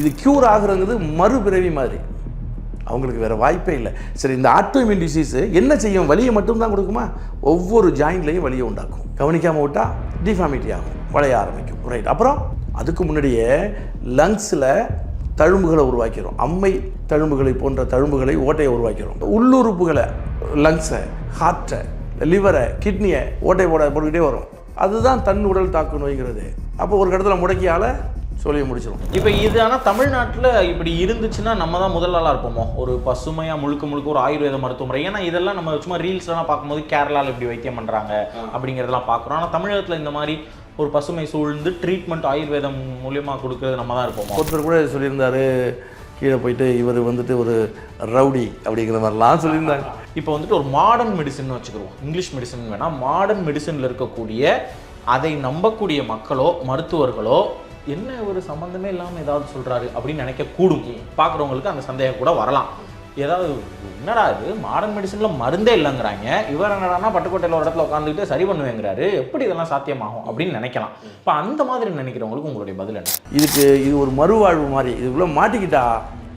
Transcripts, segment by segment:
இது க்யூர் ஆகுறங்கிறது மறுபிறவி மாதிரி. அவங்களுக்கு வேறு வாய்ப்பே இல்லை. சரி இந்த ஆட்டோமின் டிசீஸு என்ன செய்யும்? வலியை மட்டும்தான் கொடுக்குமா? ஒவ்வொரு ஜாயின்ட்லேயும் வலியை உண்டாக்கும். கவனிக்காமல் விட்டால் டிஃபாமிட்டி ஆகும். வளைய ஆரம்பிக்கும். ரைட் அப்புறம் அதுக்கு முன்னாடியே லங்ஸில் தழும்புகளை உருவாக்கிறோம். அம்மை தழும்புகளை போன்ற தழும்புகளை ஓட்டையை உருவாக்கிறோம். உள்ளுறுப்புகளை லங்ஸை ஹார்ட்டை லிவரை கிட்னியை ஓட்டை போட போட்டுக்கிட்டே வரும். அதுதான் தன் உடல் தாக்கு நோய்கிறது அப்போ ஒரு இடத்துல முடக்கியால் சொல்லி முடிச்சிடும் இப்போ இது ஆனால் தமிழ்நாட்டில் இப்படி இருந்துச்சுன்னா நம்ம தான் முதல் ஆளாக இருப்போமோ? ஒரு பசுமையாக முழுக்க முழுக்க ஒரு ஆயுர்வேத மருத்துவமுறை ஏன்னா இதெல்லாம் நம்ம சும்மா ரீல்ஸ்லாம் பார்க்கும்போது கேரளாவில் இப்படி வைத்தியம் பண்ணுறாங்க அப்படிங்கிறதெல்லாம் பார்க்குறோம். ஆனால் தமிழகத்தில் இந்த மாதிரி ஒரு பசுமை சூழ்ந்து ட்ரீட்மெண்ட் ஆயுர்வேதம் மூலியமாக கொடுக்கறது நம்ம தான் இருப்போமோ? ஒருத்தர் கூட சொல்லியிருந்தாரு கீழே போயிட்டு இவர் வந்துட்டு ஒரு ரவுடி அப்படிங்கிற மாதிரிலாம் சொல்லியிருந்தாங்க. இப்போ வந்துட்டு ஒரு மாடர்ன் மெடிசன் வச்சுக்கிறோம். இங்கிலீஷ் மெடிசன் வேணால் மாடர்ன் மெடிசனில் இருக்கக்கூடிய அதை நம்பக்கூடிய மக்களோ மருத்துவர்களோ என்ன ஒரு சம்மந்தமே இல்லாமல் ஏதாவது சொல்கிறாரு அப்படின்னு நினைக்க கூடும் பார்க்குறவங்களுக்கு அந்த சந்தேகம் கூட வரலாம். ஏதாவது என்னடா இது? மாடர்ன் மெடிசனில் மருந்தே இல்லைங்கிறாங்க. இவர் என்னடானா பட்டுக்கோட்டையில் ஒரு இடத்துல உட்காந்துக்கிட்டு சரி பண்ணுவேங்கிறாரு. எப்படி இதெல்லாம் சாத்தியமாகும் அப்படின்னு நினைக்கலாம். இப்போ அந்த மாதிரி நினைக்கிறவங்களுக்கு உங்களுடைய பதில் என்ன? இதுக்கு இது ஒரு மறுவாழ்வு மாதிரி. இதுக்குள்ளே மாட்டிக்கிட்டா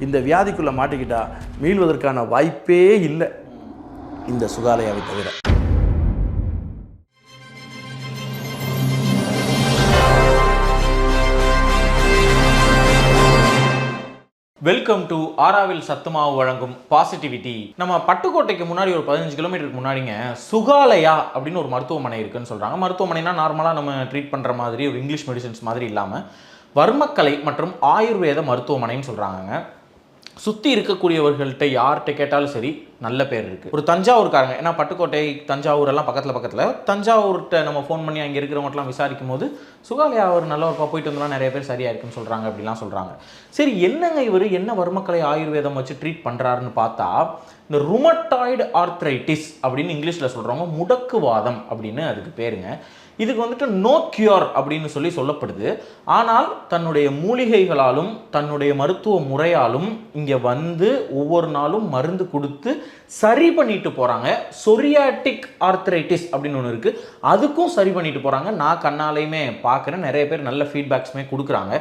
இந்த வியாதிக்குள்ளே மாட்டிக்கிட்டா மீள்வதற்கான வாய்ப்பே இல்லை. இந்த சுகாலயாவை தவிர. வெல்கம் டு ஆராவில் சத்துமாவு வழங்கும் பாசிட்டிவிட்டி நம்ம பட்டுக்கோட்டைக்கு முன்னாடி ஒரு பதினஞ்சு கிலோமீட்டருக்கு முன்னாடிங்க சுகாலயா அப்படின்னு ஒரு மருத்துவமனை இருக்குன்னு சொல்றாங்க. மருத்துவமனைனா நார்மலாக நம்ம ட்ரீட் பண்ற மாதிரி ஒரு இங்கிலீஷ் மெடிசன்ஸ் மாதிரி இல்லாமல் வர்மக்கலை மற்றும் ஆயுர்வேத மருத்துவமனைன்னு சொல்கிறாங்க சுற்றி இருக்கக்கூடியவர்கள்ட்ட யார்கிட்ட கேட்டாலும் சரி நல்ல பேர் இருக்குது ஒரு தஞ்சாவூர்காரங்க ஏன்னா பட்டுக்கோட்டை தஞ்சாவூர் எல்லாம் பக்கத்தில் பக்கத்தில். தஞ்சாவூர்கிட்ட நம்ம ஃபோன் பண்ணி அங்கே இருக்கிறவங்கலாம் விசாரிக்கும் போது சுகாலயா அவர் நல்ல ஒரு போயிட்டு வந்தோம்னா நிறைய பேர் சரியாக இருக்குன்னு சொல்கிறாங்க அப்படிலாம் சொல்கிறாங்க சரி என்னங்க இவர் என்ன வர்மக்கலை ஆயுர்வேதம் வச்சு ட்ரீட் பண்ணுறாருன்னு பார்த்தா இந்த ருமட்டாய்டு ஆர்த்ரைட்டிஸ் அப்படின்னு இங்கிலீஷில் சொல்கிறவங்க முடக்குவாதம் அப்படின்னு அதுக்கு பேருங்க. இதுக்கு வந்துட்டு நோ கியூர் அப்படின்னு சொல்லி சொல்லப்படுது. ஆனால் தன்னுடைய மூலிகைகளாலும் தன்னுடைய மருத்துவ முறையாலும் இங்கே வந்து ஒவ்வொரு நாளும் மருந்து கொடுத்து சரி பண்ணிட்டு போகிறாங்க சொரியாட்டிக் ஆர்த்ரைட்டிஸ் அப்படின்னு ஒன்று இருக்குது அதுக்கும் சரி பண்ணிட்டு போகிறாங்க நான் கண்ணாலையுமே பார்க்குறேன். நிறைய பேர் நல்ல ஃபீட்பேக்ஸுமே கொடுக்குறாங்க.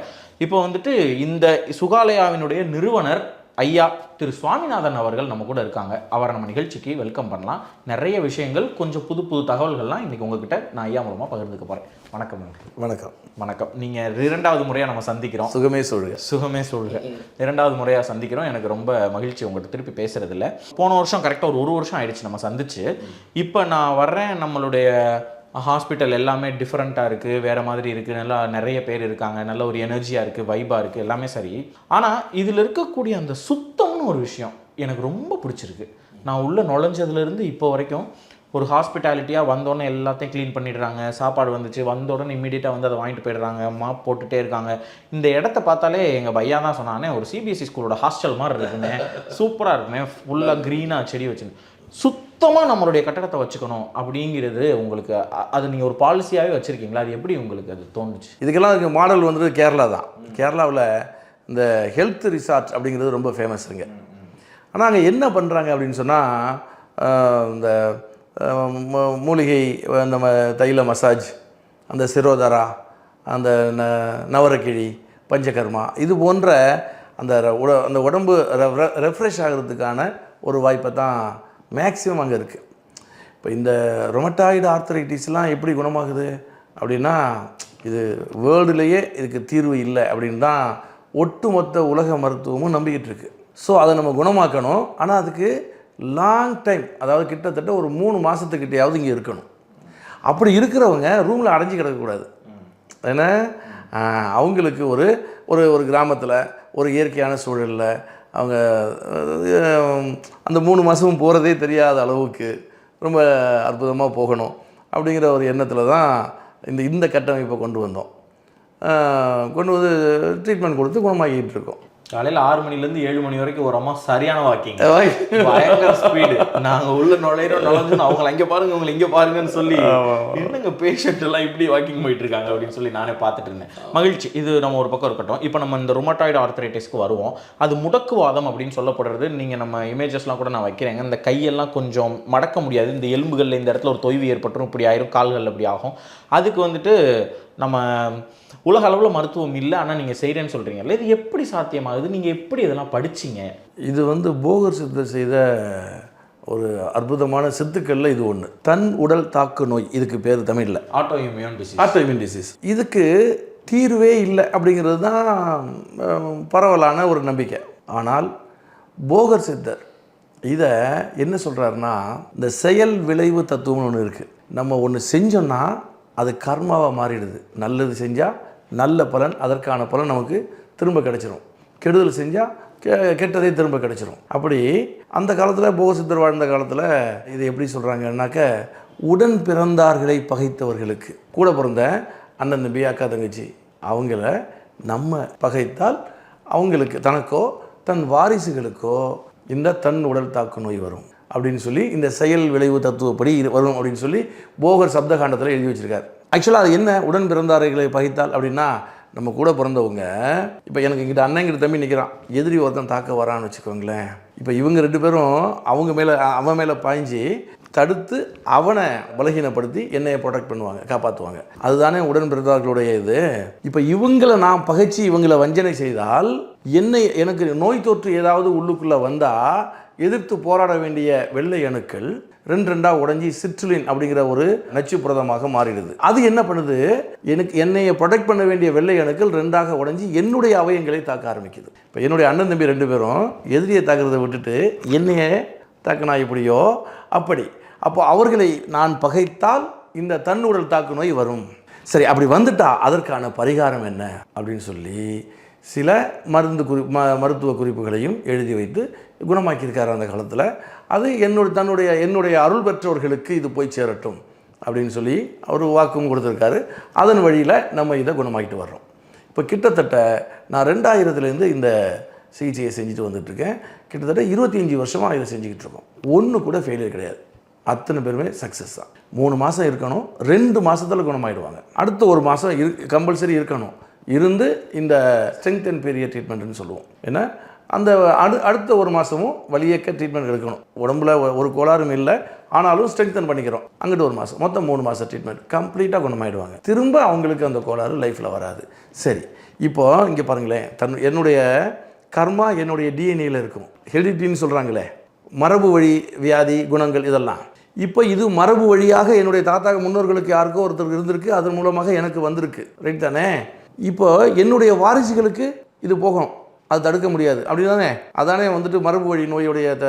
இப்போ வந்துட்டு இந்த சுகாலயாவினுடைய நிறுவனர் ஐயா திரு சுவாமிநாதன் அவர்கள் நம்ம கூட இருக்காங்க. அவரை நம்ம நிகழ்ச்சிக்கு வெல்கம் பண்ணலாம். நிறைய விஷயங்கள் கொஞ்சம் புது புது தகவல்கள்லாம் இன்னைக்கு உங்ககிட்ட நான் ஐயா மூலமாக பகிர்ந்துக்க போகிறேன் வணக்கம் வணக்கம். வணக்கம். நீங்கள் இரண்டாவது முறையாக நம்ம சந்திக்கிறோம். சுகமே சொல்லுங்க. சுகமே சொல்க இரண்டாவது முறையாக சந்திக்கிறோம். எனக்கு ரொம்ப மகிழ்ச்சி உங்கள்கிட்ட திருப்பி பேசுறதுல. போன வருஷம் கரெக்டாக ஒரு ஒரு வருஷம் ஆயிடுச்சு நம்ம சந்திச்சு. இப்போ நான் வர்றேன் நம்மளுடைய ஹாஸ்பிட்டல் எல்லாமே டிஃப்ரெண்ட்டாக இருக்குது வேறு மாதிரி இருக்குது நல்லா நிறைய பேர் இருக்காங்க நல்ல ஒரு எனர்ஜியாக இருக்குது வைபாக இருக்குது எல்லாமே சரி. ஆனால் இதில் இருக்கக்கூடிய அந்த சுத்தம்னு ஒரு விஷயம் எனக்கு ரொம்ப பிடிச்சிருக்கு. நான் உள்ளே நுழைஞ்சதுலேருந்து இப்போ வரைக்கும் ஒரு ஹாஸ்பிட்டாலிட்டியாக வந்தோடனே எல்லாத்தையும் க்ளீன் பண்ணிடுறாங்க. சாப்பாடு வந்துச்சு வந்த உடனே இமீடியட்டாக வந்து அதை வாங்கிட்டு போயிடுறாங்க மாப் போட்டுகிட்டே இருக்காங்க. இந்த இடத்த பார்த்தாலே எங்கள் பையா தான் சொன்னானே ஒரு சிபிஎஸ்சி ஸ்கூலோட ஹாஸ்டல் மாதிரி இருக்குன்னு சூப்பராக இருக்குன்னு ஃபுல்லாக க்ரீனாக செடி வச்சு சுத்தமாக நம்மளுடைய கட்டடத்தை வச்சுக்கணும் அப்படிங்கிறது உங்களுக்கு அது நீங்கள் ஒரு பாலிசியாகவே வச்சுருக்கீங்களா? அது எப்படி உங்களுக்கு அது தோணுச்சு? இதுக்கெல்லாம் அதுக்கு மாடல் வந்து கேரளா தான். கேரளாவில் இந்த ஹெல்த் ரிசார்ட் அப்படிங்கிறது ரொம்ப ஃபேமஸுங்க ஆனால் அங்கே என்ன பண்ணுறாங்க அப்படின்னு சொன்னால் இந்த மூ- மூலிகை அந்த ம- தைல மசாஜ் அந்த சிரோதரா அந்த ந நவரக்கிழி பஞ்சகர்மா இது போன்ற அந்த உட அந்த உடம்பு ரெஃப்ரெஷ் ஆகிறதுக்கான ஒரு வாய்ப்பை தான் மேக்ஸிமம் அங்கே இருக்குது இப்போ இந்த ரொமட்டாய்டு ஆர்த்தரைட்டிஸ்லாம் எப்படி குணமாகுது? அப்படின்னா இது வேர்ல்டுலேயே இதுக்கு தீர்வு இல்லை அப்படின்னு தான் ஒட்டுமொத்த உலக மருத்துவமும் நம்பிக்கிட்டு இருக்குது ஸோ அதை நம்ம குணமாக்கணும். ஆனால் அதுக்கு லாங் டைம் அதாவது கிட்டத்தட்ட ஒரு மூணு மாதத்துக்கிட்டையாவது இங்கே இருக்கணும். அப்படி இருக்கிறவங்க ரூமில் அடைஞ்சு கிடக்கக்கூடாது. ஏன்னா அவங்களுக்கு ஒரு ஒரு ஒரு கிராமத்தில் ஒரு இயற்கையான சூழலில் அவங்க அந்த மூணு மாதமும் போகிறதே தெரியாத அளவுக்கு ரொம்ப அற்புதமாக போகணும் அப்படிங்கிற ஒரு எண்ணத்தில் தான் இந்த இந்த கட்டமைப்பை கொண்டு வந்தோம். கொண்டு வந்து ட்ரீட்மெண்ட் கொடுத்து குணமாக்கிட்டு இருக்கோம். காலையில் ஆறு மணிலேருந்து ஏழு மணி வரைக்கும் ஒரு அம்மா சரியான வாக்கிங் பயங்கர ஸ்பீடு நாங்க உள்ள நுழையிறோம் நுழைஞ்சு அவங்களை அங்க பாருங்க உங்களை இங்க பாருங்கன்னு சொல்லி என்னங்க பேஷண்ட் எல்லாம் இப்படி வாக்கிங் போயிட்டு இருக்காங்க அப்படின்னு சொல்லி நானே பார்த்துட்டு இருந்தேன். மகிழ்ச்சி. இது நம்ம ஒரு பக்கம் இருக்கட்டும். இப்போ நம்ம இந்த ருமட்டாய்டு ஆர்த்தரைட்டிஸ்க்கு வருவோம். அது முடக்குவாதம் அப்படின்னு சொல்லப்படுறது நீங்க நம்ம இமேஜஸ்லாம் கூட நான் வைக்கிறேங்க. இந்த கையெல்லாம் கொஞ்சம் மடக்க முடியாது. இந்த எலும்புகள்ல இந்த இடத்துல ஒரு தொய்வு ஏற்பட்டுரும் இப்படி ஆயிரும் கால்கள் அப்படி ஆகும். அதுக்கு வந்துட்டு நம்ம உலக அளவில் மருத்துவம் இல்லை ஆனால் நீங்கள் செய்கிறேன்னு சொல்கிறீங்கல்ல இது எப்படி சாத்தியமாகுது? நீங்கள் எப்படி இதெல்லாம் படிச்சீங்க? இது வந்து போகர் சித்தர் செய்த ஒரு அற்புதமான சித்துக்களில் இது ஒன்று தன் உடல் தாக்கு நோய் இதுக்கு பேர் தமிழில். Auto immune disease autoimmune disease இதுக்கு தீர்வே இல்லை அப்படிங்கிறது தான் பரவலான ஒரு நம்பிக்கை. ஆனால் போகர் சித்தர் இதை என்ன சொல்கிறாருன்னா இந்த செயல் விளைவு தத்துவம்னு ஒன்று இருக்குது நம்ம ஒன்று செஞ்சோம்னா அது கர்மாவாக மாறிடுது. நல்லது செஞ்சால் நல்ல பலன் அதற்கான பலன் நமக்கு திரும்ப கிடைச்சிரும். கெடுதல் செஞ்சால் கெ கெட்டதே திரும்ப கிடைச்சிரும். அப்படி அந்த காலத்தில் போகசித்தர் வாழ்ந்த காலத்தில் இது எப்படி சொல்கிறாங்கன்னாக்க உடன் பிறந்தார்களை பகைத்தவர்களுக்கு. கூட பிறந்த அண்ணன் தம்பி அக்கா தங்கச்சி அவங்கள நம்ம பகைத்தால் அவங்களுக்கு தனக்கோ தன் வாரிசுகளுக்கோ இந்த தன் உடல் தாக்கு நோய் வரும். அப்படின்னு சொல்லி இந்த செயல் விளைவு தத்துவப்படி இது வரும் அப்படின்னு சொல்லி போகர் சப்தகாண்டத்தில் எழுதி வச்சிருக்கார். ஆக்சுவலாக அது என்ன? உடன் பிறந்தாரைகளை பகித்தால் அப்படின்னா நம்ம கூட பிறந்தவங்க இப்போ எனக்கு இங்கிட்ட அண்ணங்கிட்ட தம்பி நிற்கிறான் எதிரி ஒருத்தன் தாக்க வரான்னு வச்சுக்கோங்களேன். இப்போ இவங்க ரெண்டு பேரும் அவங்க மேலே அவன் மேலே பாய்ஞ்சி தடுத்து அவனை பலகீனப்படுத்தி என்னையை ப்ரொடெக்ட் பண்ணுவாங்க காப்பாற்றுவாங்க அதுதானே உடன் பிறந்தார்களுடைய இது. இப்போ இவங்களை நான் பகைச்சி இவங்களை வஞ்சனை செய்தால் என்னை எனக்கு நோய் தொற்று ஏதாவது உள்ளுக்குள்ளே வந்தால் எதிர்த்து போராட வேண்டிய வெள்ளை அணுக்கள் ரெண்டு ரெண்டா உடஞ்சி சிற்றுலின் அப்படிங்கிற ஒரு நச்சு புரதமாக மாறிடுது. அது என்ன பண்ணுது? எனக்கு என்னைய ப்ரொடெக்ட் பண்ண வேண்டிய வெள்ளை அணுக்கள் ரெண்டாக உடஞ்சி என்னுடைய அவயங்களை தாக்க ஆரம்பிக்குது. இப்போ என்னுடைய அண்ணன் தம்பி ரெண்டு பேரும் எதிரியை தாக்குறதை விட்டுட்டு என்னைய தாக்கினா எப்படியோ? அப்படி. அப்போ அவர்களை நான் பகைத்தால் இந்த தன்னுடல் தாக்கு நோய் வரும். சரி அப்படி வந்துட்டா அதற்கான பரிகாரம் என்ன? அப்படின்னு சொல்லி சில மருந்து குறி ம மருத்துவ குறிப்புகளையும் எழுதி வைத்து குணமாக்கியிருக்காரு அந்த காலத்தில். அது என்னுடைய தன்னுடைய என்னுடைய அருள் பெற்றவர்களுக்கு இது போய் சேரட்டும் அப்படின்னு சொல்லி அவர் வாக்கும் கொடுத்துருக்காரு. அதன் வழியில் நம்ம இதை குணமாக்கிட்டு வர்றோம். இப்போ கிட்டத்தட்ட நான் ரெண்டாயிரத்துலேருந்து இந்த சிகிச்சையை செஞ்சுட்டு வந்துட்டுருக்கேன். கிட்டத்தட்ட இருபத்தி அஞ்சு வருஷமாக இதை செஞ்சுக்கிட்டு இருக்கோம் ஒன்று கூட ஃபெயிலியர் கிடையாது. அத்தனை பேருமே சக்ஸஸ் தான். மூணு மாதம் இருக்கணும். ரெண்டு மாதத்தில் குணமாயிடுவாங்க. அடுத்த ஒரு மாதம் இரு கம்பல்சரி இருக்கணும். இருந்து இந்த ஸ்ட்ரென்த் அண்ட் பெரிய ட்ரீட்மெண்ட்னு சொல்லுவோம். ஏன்னா அந்த அடு அடுத்த ஒரு மாதமும் வலியக்க ட்ரீட்மெண்ட் எடுக்கணும். உடம்புல ஒரு கோளாறும் இல்லை. ஆனாலும் ஸ்ட்ரென்தன் பண்ணிக்கிறோம். அங்கிட்டு ஒரு மாதம் மொத்தம் மூணு மாதம் ட்ரீட்மெண்ட் கம்ப்ளீட்டாக குணமாயிடுவாங்க. திரும்ப அவங்களுக்கு அந்த கோளாறு லைஃப்பில் வராது. சரி இப்போ இங்கே பாருங்களேன். தன் என்னுடைய கர்மா என்னுடைய டிஎன்ஏல இருக்கும். ஹெரிடின்னு சொல்கிறாங்களே மரபு வழி வியாதி குணங்கள் இதெல்லாம். இப்போ இது மரபு வழியாக என்னுடைய தாத்தா முன்னோர்களுக்கு யாருக்கோ ஒருத்தருக்கு இருந்திருக்கு. அதன் மூலமாக எனக்கு வந்திருக்கு. ரைட் தானே? இப்போ என்னுடைய வாரிசுகளுக்கு இது போகணும். அது தடுக்க முடியாது. அப்படி தானே அதானே வந்துட்டு மரபு வழி நோயுடைய த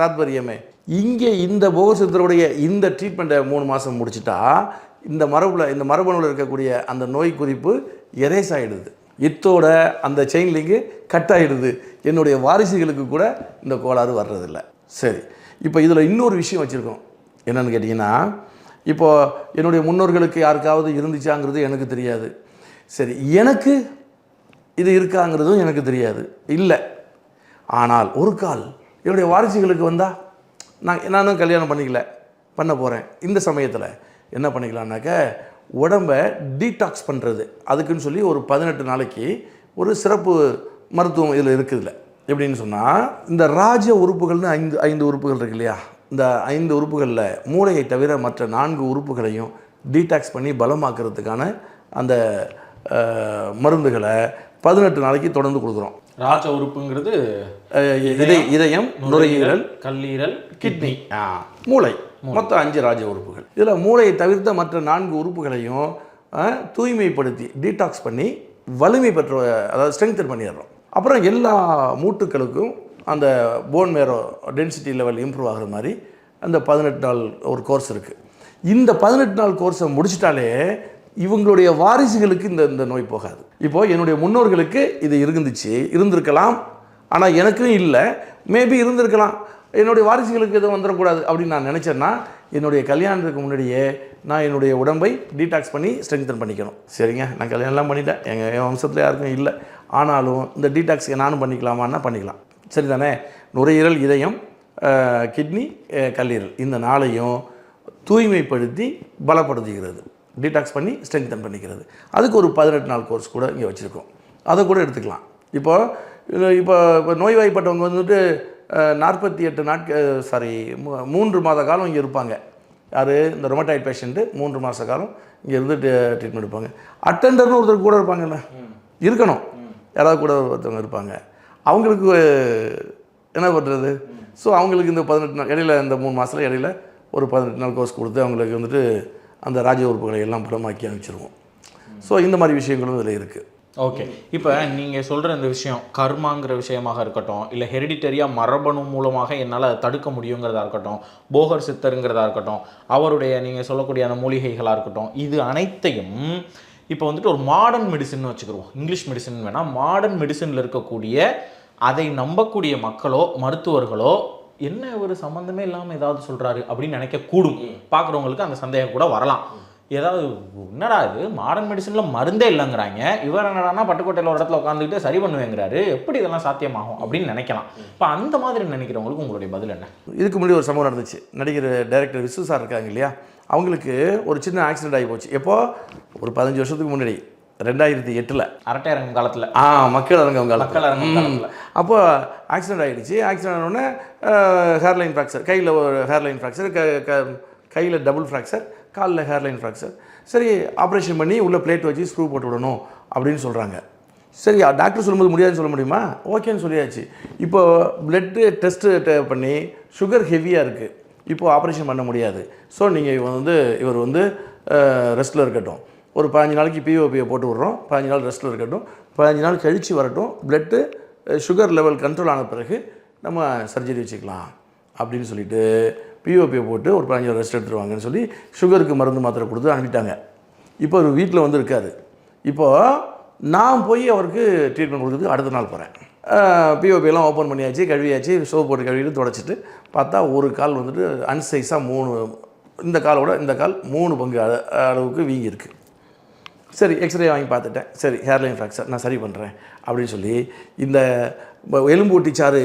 தாத்பரியமே. இங்கே இந்த போகசித்தருடைய இந்த ட்ரீட்மெண்ட்டை மூணு மாதம் முடிச்சிட்டா இந்த மரபில் இந்த மரபணுவில் இருக்கக்கூடிய அந்த நோய் குறிப்பு எரேஸ் ஆகிடுது இத்தோட அந்த செயின் லிங்கு கட் ஆகிடுது என்னுடைய வாரிசுகளுக்கு கூட இந்த கோளாறு வர்றதில்ல. சரி. இப்போ இதில் இன்னொரு விஷயம் வச்சுருக்கோம். என்னென்னு கேட்டிங்கன்னா இப்போது என்னுடைய முன்னோர்களுக்கு யாருக்காவது இருந்துச்சாங்கிறது எனக்கு தெரியாது. சரி எனக்கு இது இருக்காங்கிறதும் எனக்கு தெரியாது. இல்லை. ஆனால் ஒரு கால் என்னுடைய வாரிசுகளுக்கு வந்தால் நான் நானும் கல்யாணம் பண்ணிக்கல பண்ண போகிறேன் இந்த சமயத்தில் என்ன பண்ணிக்கலாம்னாக்க உடம்பை டீடாக்ஸ் பண்ணுறது அதுக்குன்னு சொல்லி ஒரு பதினெட்டு நாளைக்கு ஒரு சிறப்பு மருத்துவம் இதில் இருக்குதுல்ல. எப்படின்னு சொன்னால் இந்த ராஜ உறுப்புகள்னு ஐந்து ஐந்து உறுப்புகள் இருக்கு இல்லையா? இந்த ஐந்து உறுப்புகளில் மூளையை தவிர மற்ற நான்கு உறுப்புகளையும் டீடாக்ஸ் பண்ணி பலமாக்குறதுக்கான அந்த மருந்துகளை பதினெட்டு நாளைக்கு தொடர்ந்து கொடுக்குறோம். ராஜ உறுப்புங்கிறது இதய இதயம் நுரையீரல் கல்லீரல் கிட்னி மூளை. மொத்தம் அஞ்சு ராஜ உறுப்புகள். இதில் மூளையை தவிர்த்த மற்ற நான்கு உறுப்புகளையும் தூய்மைப்படுத்தி டீடாக்ஸ் பண்ணி வலிமை பெற்ற அதாவது ஸ்ட்ரெங்தன் பண்ணிடுறோம். அப்புறம் எல்லா மூட்டுக்களுக்கும் அந்த bone marrow density level improve ஆகுற மாதிரி அந்த பதினெட்டு நாள் ஒரு கோர்ஸ் இருக்குது இந்த பதினெட்டு நாள் கோர்ஸை முடிச்சிட்டாலே இவங்களுடைய வாரிசுகளுக்கு இந்த இந்த நோய் போகாது. இப்போது என்னுடைய முன்னோர்களுக்கு இது இருந்துச்சு இருந்திருக்கலாம். ஆனால் எனக்கும் இல்லை. மேபி இருந்திருக்கலாம். என்னுடைய வாரிசுகளுக்கு எதுவும் வந்துடக்கூடாது அப்படின்னு நான் நினச்சேன்னா என்னுடைய கல்யாணத்துக்கு முன்னாடியே நான் என்னுடைய உடம்பை டீடாக்ஸ் பண்ணி ஸ்ட்ரெங்தன் பண்ணிக்கணும். சரிங்க நான் கல்யாணம்லாம் பண்ணிட்டேன். எங்கள் என் வம்சத்தில் யாருக்கும் இல்லை. ஆனாலும் இந்த டீடாக்ஸ் நானும் பண்ணிக்கலாமான்னா பண்ணிக்கலாம். சரி தானே நுரையீரல் இதயம் கிட்னி கல்லீரல். இந்த நாளையும் தூய்மைப்படுத்தி பலப்படுத்துகிறது. டீடாக்ஸ் பண்ணி ஸ்ட்ரெங்தன் பண்ணிக்கிறது. அதுக்கு ஒரு பதினெட்டு நாள் கோர்ஸ் கூட இங்கே வச்சுருக்கோம். அதை கூட எடுத்துக்கலாம். இப்போ இது இப்போ இப்போ நோய்வாய்ப்பட்டவங்க வந்துட்டு நாற்பத்தி எட்டு நாட்கள் சாரி மூன்று மாத காலம் இங்கே இருப்பாங்க. யார்? இந்த ரொமட்டாய்ட் பேஷண்ட்டு மூன்று மாத காலம் இங்கே இருந்து ட்ரீட்மெண்ட் எடுப்பாங்க. அட்டெண்டர்னு ஒருத்தர் கூட இருப்பாங்கல்ல? இருக்கணும். யாராவது கூட ஒருத்தவங்க இருப்பாங்க. அவங்களுக்கு என்ன பண்ணுறது ஸோ அவங்களுக்கு இந்த பதினெட்டு நாள் இடையில இந்த மூணு மாதத்துல இடையில ஒரு பதினெட்டு நாள் கோர்ஸ் கொடுத்து அவங்களுக்கு வந்துட்டு அந்த ராஜ உறுப்புகளை எல்லாம் படமாக்கி அனுப்பிச்சிருவோம். ஸோ இந்த மாதிரி விஷயங்களும் இதில் இருக்குது ஓகே இப்போ நீங்கள் சொல்கிற இந்த விஷயம் கர்மாங்கிற விஷயமாக இருக்கட்டும் இல்லை ஹெரிடிட்டரியாக மரபணு மூலமாக என்னால் அதை தடுக்க முடியுங்கிறதா இருக்கட்டும் போகர் சித்தருங்கிறதா இருக்கட்டும் அவருடைய நீங்கள் சொல்லக்கூடிய அந்த மூலிகைகளாக இருக்கட்டும் இது அனைத்தையும் இப்போ வந்துட்டு ஒரு மாடர்ன் மெடிசன் வச்சுக்கிருவோம். இங்கிலீஷ் மெடிசன் வேணால் மாடர்ன் மெடிசனில் இருக்கக்கூடிய அதை நம்பக்கூடிய மக்களோ மருத்துவர்களோ என்ன ஒரு சம்மந்தமே இல்லாமல் ஏதாவது சொல்கிறாரு அப்படின்னு நினைக்க கூடும் பார்க்குறவங்களுக்கு அந்த சந்தேகம் கூட வரலாம். ஏதாவது என்னடா இது? மாடர்ன் மெடிசனில் மருந்தே இல்லைங்கிறாங்க. இவர் என்னடானா பட்டுக்கோட்டையில் ஒரு இடத்துல உட்காந்துக்கிட்டு சரி பண்ணுவேங்கிறாரு. எப்படி இதெல்லாம் சாத்தியமாகும்? அப்படின்னு நினைக்கலாம். இப்போ அந்த மாதிரி நினைக்கிறவங்களுக்கு உங்களுடைய பதில் என்ன? இதுக்கு முன்னாடி ஒரு சம்பவம் நடந்துச்சு. நடிகர் டைரக்டர் விசு சார் இருக்காங்க இல்லையா? அவங்களுக்கு ஒரு சின்ன ஆக்சிடென்ட் ஆகி போச்சு. எப்போ? ஒரு பதினஞ்சு வருஷத்துக்கு முன்னாடி. ரெண்டாயிரத்தி எட்டில். அரட்டை இறங்கும் காலத்தில். ஆ மக்கள் அரங்கம் காலத்துல. மக்கள் அரங்கம் ம். காலத்துல. அப்போ ஆக்சிடென்ட் ஆகிடுச்சு ஆக்சிடென்ட் ஆனோடனே ஹேர்லைன் ஃப்ராக்சர் கையில் ஒரு ஹேர்லைன் ஃப்ராக்சர் க க கையில் டபுள் ஃப்ராக்சர் காலில் ஹேர்லைன் ஃப்ராக்சர் சரி ஆப்ரேஷன் பண்ணி உள்ள பிளேட் வச்சு ஸ்க்ரூ போட்டு விடணும் அப்படின்னு சொல்கிறாங்க சரி டாக்டர் சொல்லும்போது முடியாதுன்னு சொல்ல முடியுமா? ஓகேன்னு சொல்லியாச்சு. இப்போ பிளட்டு டெஸ்ட்டு பண்ணி சுகர் ஹெவியாக இருக்குது இப்போ ஆப்ரேஷன் பண்ண முடியாது. ஸோ நீங்கள் இவன் வந்து இவர் வந்து ரெஸ்ட்டில் இருக்கட்டும். ஒரு பதினஞ்சு நாளைக்கு பிஓபியை போட்டு விட்றோம். பதினஞ்சு நாள் ரெஸ்ட்டில் இருக்கட்டும். பதினஞ்சு நாள் கழித்து வரட்டும். பிளட்டு சுகர் லெவல் கண்ட்ரோல் ஆன பிறகு நம்ம சர்ஜரி வச்சுக்கலாம் அப்படின்னு சொல்லிட்டு பிஓபியை போட்டு ஒரு பதினஞ்சு நாள் ரெஸ்ட் எடுத்துருவாங்கன்னு சொல்லி சுகருக்கு மருந்து மாத்திரை கொடுத்து அனுப்பிட்டாங்க. இப்போ அவர் வீட்டில் வந்து இருக்காரு. இப்போது நான் போய் அவருக்கு ட்ரீட்மெண்ட் கொடுக்குறதுக்கு அடுத்த நாள் போகிறேன் பிஓபியெல்லாம் ஓப்பன் பண்ணியாச்சு கழுவியாச்சு சோப் போட்டு கழுவிட்டு தொடச்சிட்டு பார்த்தா ஒரு கால் வந்துட்டு அன்சைஸாக மூணு இந்த காலோட இந்த கால் மூணு பங்கு அளவுக்கு வீங்கியிருக்கு. சரி எக்ஸ்ரே வாங்கி பார்த்துட்டேன். சரி ஹேர்லைன் ஃப்ராக்சர் நான் சரி பண்ணுறேன் அப்படின்னு சொல்லி இந்த எலும்பு ஒட்டிச்சாறு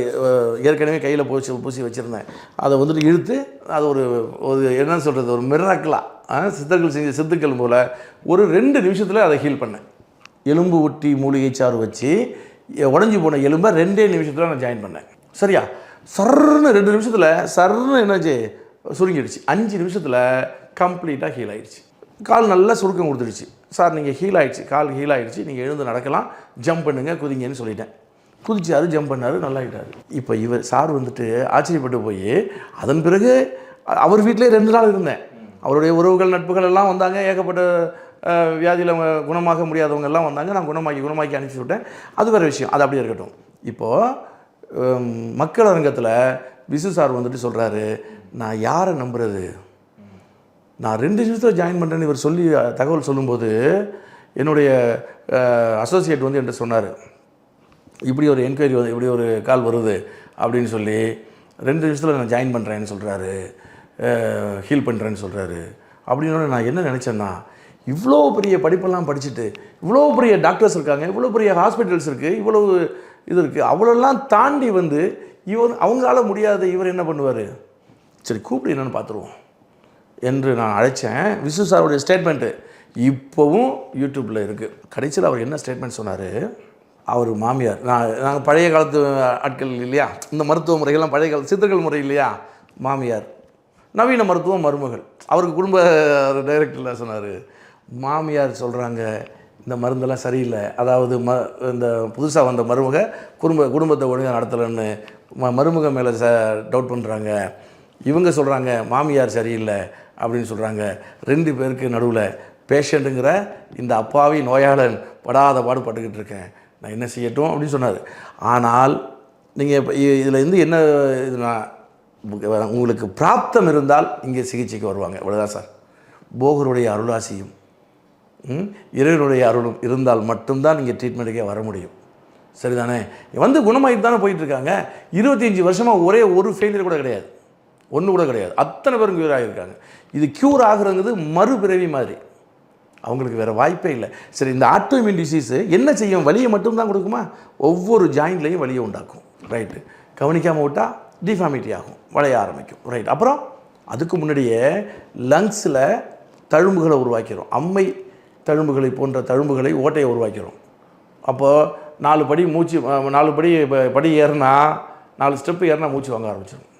ஏற்கனவே கையில் பூசி பூசி வச்சுருந்தேன். அதை வந்துட்டு இழுத்து அது ஒரு ஒரு என்ன சொல்கிறது ஒரு மிராக்கலாக சித்தர்கள் செஞ்ச சித்துக்கள் போல் ஒரு ரெண்டு நிமிஷத்தில் அதை ஹீல் பண்ணேன். எலும்பு ஊட்டி மூலிகை சாறு வச்சு உடஞ்சி போன எலும்பை ரெண்டே நிமிஷத்தில் நான் ஜாயின் பண்ணேன். சரியா? சர்ன்னு ரெண்டு நிமிஷத்தில் சர்ன்னு என்னாச்சு? சுருங்கிடுச்சு. அஞ்சு நிமிஷத்தில் கம்ப்ளீட்டாக ஹீல் ஆயிடுச்சு. கால் நல்லா சுருக்கம் கொடுத்துடுச்சு. சார் நீங்கள் ஹீல் ஆகிடுச்சு கால் ஹீல் ஆகிடுச்சு நீங்கள் எழுந்து நடக்கலாம் ஜம்ப் பண்ணுங்கள் குதிங்கன்னு சொல்லிட்டேன். குதிச்சாரு ஜம்ப் பண்ணார் நல்லாயிட்டாரு. இப்போ இவர் சார் வந்துட்டு ஆச்சரியப்பட்டு போய் அதன் பிறகு அவர் வீட்டிலே ரெண்டு நாள் இருந்தேன். அவருடைய உறவுகள் நட்புகள் எல்லாம் வந்தாங்க ஏகப்பட்ட வியாதியில் குணமாக முடியாதவங்க எல்லாம் வந்தாங்க நான் குணமாக்கி குணமாக்கி அனுப்பிச்சி விட்டேன். அது வேறு விஷயம் அது அப்படியே இருக்கட்டும். இப்போது மக்கள் அரங்கத்தில் விசு சார் வந்துட்டு சொல்கிறாரு நான் யாரை நம்புறது? நான் ரெண்டு நிமிஷத்தில் ஜாயின் பண்ணுறேன்னு இவர் சொல்லி தகவல் சொல்லும்போது என்னுடைய அசோசியேட் வந்து என்கிட்ட சொன்னார். இப்படி ஒரு என்கொயரி வந்து இப்படி ஒரு கால் வருது அப்படின்னு சொல்லி ரெண்டு நிமிஷத்தில் நான் ஜாயின் பண்ணுறேன்னு சொல்கிறாரு ஹீல் பண்ணுறேன்னு சொல்கிறாரு அப்படின்னு நான் என்ன நினச்சேன்னா இவ்வளோ பெரிய படிப்பெல்லாம் படிச்சுட்டு இவ்வளோ பெரிய டாக்டர்ஸ் இருக்காங்க இவ்வளோ பெரிய ஹாஸ்பிட்டல்ஸ் இருக்குது இவ்வளோ இது இருக்குது அவ்வளோலாம் தாண்டி வந்து இவர் அவங்களால முடியாத இவர் என்ன பண்ணுவார்? சரி கூப்பிடு என்னென்னு பார்த்துருவோம். என்று நான் அழைச்சேன். விசு சாருடைய ஸ்டேட்மெண்ட்டு இப்போவும் யூடியூப்பில் இருக்குது கடைசியில் அவர் என்ன ஸ்டேட்மெண்ட் சொன்னார்? அவர் மாமியார் நான் நாங்கள் பழைய காலத்து ஆட்கள் இல்லையா? இந்த மருத்துவ முறைகள்லாம் பழைய காலத்து சித்தர்கள் முறை இல்லையா? மாமியார் நவீன மருத்துவம் மருமகள். அவருக்கு குடும்ப டைரக்டரில் சொன்னார் மாமியார் சொல்கிறாங்க இந்த மருந்தெல்லாம் சரியில்லை. அதாவது ம இந்த புதுசாக வந்த மருமக குடும்ப குடும்பத்தை ஒழுங்காக நடத்தலைன்னு ம மருமக மேலே ச டவுட் பண்ணுறாங்க இவங்க சொல்கிறாங்க மாமியார் சரியில்லை. அப்படின்னு சொல்கிறாங்க ரெண்டு பேருக்கு நடுவில் பேஷண்ட்டுங்கிற இந்த அப்பாவி நோயாளன் படாத பாடுபட்டுக்கிட்டு இருக்கேன். நான் என்ன செய்யட்டும் அப்படின்னு சொன்னார். ஆனால் நீங்கள் இப்போ இதில் இருந்து என்ன இதுனா உங்களுக்கு பிராப்தம் இருந்தால் இங்கே சிகிச்சைக்கு வருவாங்க. இவ்வளோதான் சார். போகருடைய அருளாசியும் ம், இறைவனுடைய அருளும் இருந்தால் மட்டும்தான் நீங்கள் ட்ரீட்மெண்ட்டுக்கே வர முடியும். சரிதானே? வந்து குணமாயிட்டு தானே போயிட்டுருக்காங்க இருபத்தஞ்சி வருஷமாக ஒரே ஒரு ஃபெயிலியர் கூட கிடையாது. ஒன்று கூட கிடையாது. அத்தனை பேரும் க்யூர் ஆகியிருக்காங்க இது க்யூர் ஆகுறங்கிறது மறுபிறவி மாதிரி. அவங்களுக்கு வேறு வாய்ப்பே இல்லை. சரி இந்த ஆட்டோமின் டிசீஸு என்ன செய்யும்? வலியை மட்டும்தான் கொடுக்குமா? ஒவ்வொரு ஜாயின்ட்லேயும் வலியை உண்டாக்கும். ரைட்டு கவனிக்காமல் விட்டால் டிஃபார்மிட்டி ஆகும். வளைய ஆரம்பிக்கும். ரைட் அப்புறம் அதுக்கு முன்னாடியே லங்ஸில் தழும்புகளை உருவாக்கிறோம். அம்மை தழும்புகளை போன்ற தழும்புகளை ஓட்டையை உருவாக்கிறோம். அப்போது நாலு படி மூச்சு நாலு படி ப- படி ஏறினா நாலு ஸ்டெப்பு ஏறினா மூச்சு வாங்க ஆரம்பிச்சிடும்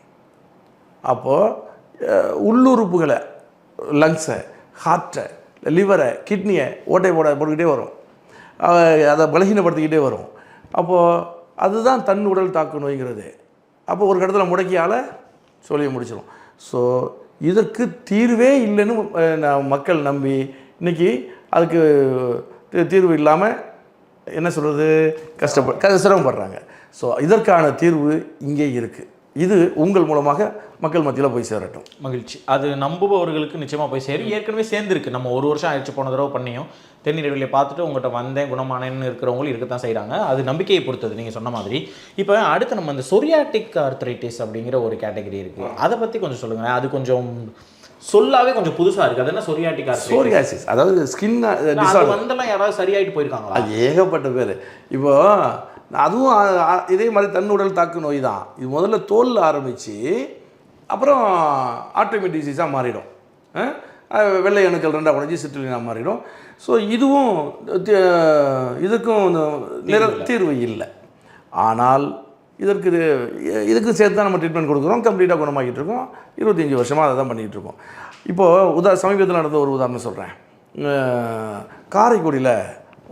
அப்போது உள்ளுறுப்புகளை லங்ஸை ஹார்ட்டை லிவரை கிட்னியை ஓட்டை போட போட்டுக்கிட்டே வரும். அதை பலகீனப்படுத்திக்கிட்டே வரும். அப்போது அதுதான் தன் உடல் தாக்கு நோய்ங்கிறது. அப்போ ஒரு இடத்துல முடக்கியால் சொல்லி முடிச்சிடும் ஸோ இதற்கு தீர்வே இல்லைன்னு நான் மக்கள் நம்பி இன்னைக்கு அதுக்கு தீ- தீர்வு இல்லாமல் என்ன சொல்கிறது கஷ்டப்ப க- சிரமப்படுறாங்க ஸோ இதற்கான தீர்வு இங்கே இருக்குது இது உங்கள் மூலமாக மக்கள் மத்தியில் போய் சேரட்டும். மகிழ்ச்சி. அது நம்புபவர்களுக்கு நிச்சயமா போய் சேரும். ஏற்கனவே சேர்ந்துருக்கு. நம்ம ஒரு வருஷம் ஆயிடுச்சு போன தடவை பண்ணியும். தென்னி வெளியே பார்த்துட்டு உங்கள்கிட்ட வந்தேன் குணமானேன்னு இருக்கிறவங்களும் இருக்கத்தான் செய்கிறாங்க அது நம்பிக்கையை பொறுத்தது நீங்கள் சொன்ன மாதிரி. இப்போ அடுத்து நம்ம இந்த சொரியாட்டிக் ஆர்த்ரைட்டிஸ் அப்படிங்கிற ஒரு கேட்டகரி இருக்கு. அதை பற்றி கொஞ்சம் சொல்லுங்களேன் அது கொஞ்சம் சொல்லாவே கொஞ்சம் புதுசா இருக்கு. அது என்ன சொரியாட்டிக் சோரியாசிஸ் அதாவது ஸ்கின் வந்தெல்லாம் யாராவது சரியாயிட்டு போயிருக்காங்களா? அது ஏகப்பட்ட பேர். இப்போ அதுவும் இதே மாதிரி தன்னுடல் தாக்கு நோய் தான். இது முதல்ல தோலில் ஆரம்பித்து அப்புறம் ஆட்டோமேட் டிசீஸாக மாறிடும். வெள்ளை அணுக்கள் ரெண்டாக உடஞ்சி சிற்றுலினாக மாறிடும். ஸோ இதுவும் இதுக்கும் நிற தீர்வு இல்லை. ஆனால் இதற்கு இது- இதுக்கு சேர்த்து தான் நம்ம ட்ரீட்மெண்ட் கொடுக்குறோம். கம்ப்ளீட்டாக குணமாக்கிட்டு இருக்கோம். இருபத்தஞ்சி வருஷமாக அதை தான் பண்ணிகிட்டு இருக்கோம். இப்போது உதா சமீபத்தில் நடந்த ஒரு உதாரணம் சொல்கிறேன் காரைக்குடியில்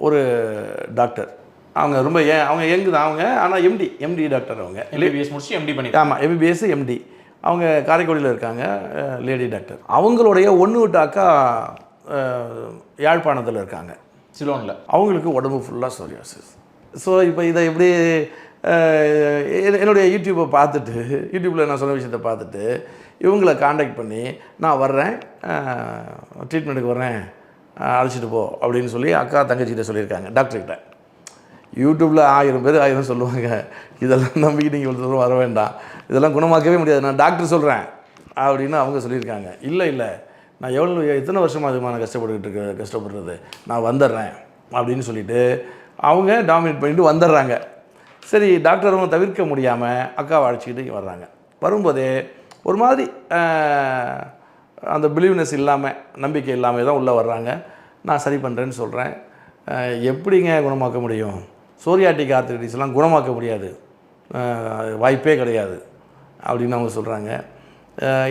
ஒரு டாக்டர் அவங்க ரொம்ப ஏ அவங்க எங்கு தான் அவங்க ஆனால் எம்டி எம்டி டாக்டர் அவங்க. எம்பிபிஎஸ் முடிச்சு எம்டி பண்ணிட்டு ஆமாம் எம்பிபிஎஸ் எம்டி அவங்க காரைக்குடியில் இருக்காங்க லேடி டாக்டர் அவங்களுடைய ஒன்று விட்ட அக்கா யாழ்ப்பாணத்தில் இருக்காங்க. சிலோனில். அவங்களுக்கு உடம்பு ஃபுல்லாக சோரியாசிஸ் ஸோ இப்போ இதை எப்படி என்னுடைய யூடியூப்பை பார்த்துட்டு யூடியூப்பில் நான் சொன்ன விஷயத்தை பார்த்துட்டு இவங்களை காண்டாக்ட் பண்ணி நான் வர்றேன் ட்ரீட்மெண்ட்டுக்கு வர்றேன் அழைச்சிட்டு போ அப்படின்னு சொல்லி அக்கா தங்கச்சிகிட்ட சொல்லியிருக்காங்க டாக்டர்கிட்ட யூடியூப்பில் ஆயிரம் பேர் ஆயிரம் சொல்லுவாங்க இதெல்லாம் நம்பிக்கிட்டு நீங்கள் வர வேண்டாம். இதெல்லாம் குணமாக்கவே முடியாது. நான் டாக்டர் சொல்கிறேன் அப்படின்னு அவங்க சொல்லியிருக்காங்க. இல்லை இல்லை. நான் எவ்வளோ எத்தனை வருஷமாக அதுமா நான் கஷ்டப்பட்டுக்கிட்டு இருக்க கஷ்டப்படுறது? நான் வந்துடுறேன் அப்படின்னு சொல்லிட்டு அவங்க டாமினேட் பண்ணிட்டு வந்துடுறாங்க. சரி டாக்டரும் தவிர்க்க முடியாமல் அக்காவை அழைச்சிக்கிட்டு வர்றாங்க. வரும்போதே ஒரு மாதிரி அந்த பிலீவ்னஸ் இல்லாமல் நம்பிக்கை இல்லாமல் தான் உள்ளே வர்றாங்க. நான் சரி பண்ணுறேன்னு சொல்கிறேன் எப்படிங்க குணமாக்க முடியும்? சோரியாட்டிக் ஆர்த்திட்டிஸ்லாம் குணமாக்க முடியாது. வாய்ப்பே கிடையாது. அப்படின்னு அவங்க சொல்கிறாங்க